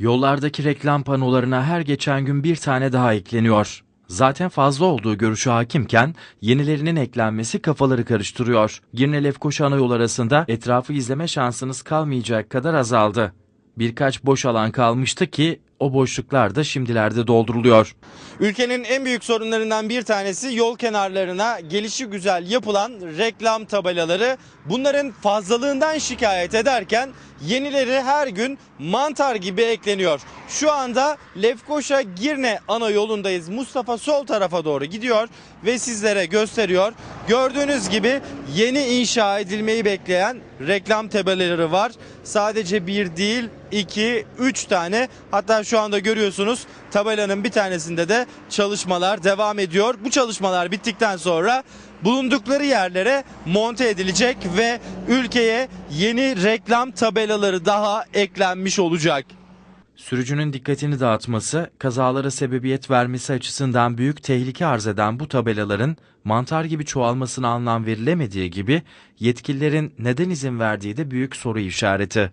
Yollardaki reklam panolarına her geçen gün bir tane daha ekleniyor. Zaten fazla olduğu görüşü hakimken yenilerinin eklenmesi kafaları karıştırıyor. Girne Lefkoşa ana yol arasında etrafı izleme şansınız kalmayacak kadar azaldı. Birkaç boş alan kalmıştı ki o boşluklar da şimdilerde dolduruluyor. Ülkenin en büyük sorunlarından bir tanesi yol kenarlarına gelişi güzel yapılan reklam tabelaları. Bunların fazlalığından şikayet ederken yenileri her gün mantar gibi ekleniyor. Şu anda Lefkoşa Girne ana yolundayız. Mustafa sol tarafa doğru gidiyor ve sizlere gösteriyor. Gördüğünüz gibi yeni inşa edilmeyi bekleyen reklam tabelaları var. Sadece bir değil, iki, üç tane. Hatta şu anda görüyorsunuz tabelanın bir tanesinde de çalışmalar devam ediyor. Bu çalışmalar bittikten sonra bulundukları yerlere monte edilecek ve ülkeye yeni reklam tabelaları daha eklenmiş olacak. Sürücünün dikkatini dağıtması, kazalara sebebiyet vermesi açısından büyük tehlike arz eden bu tabelaların mantar gibi çoğalmasına anlam verilemediği gibi yetkililerin neden izin verdiği de büyük soru işareti.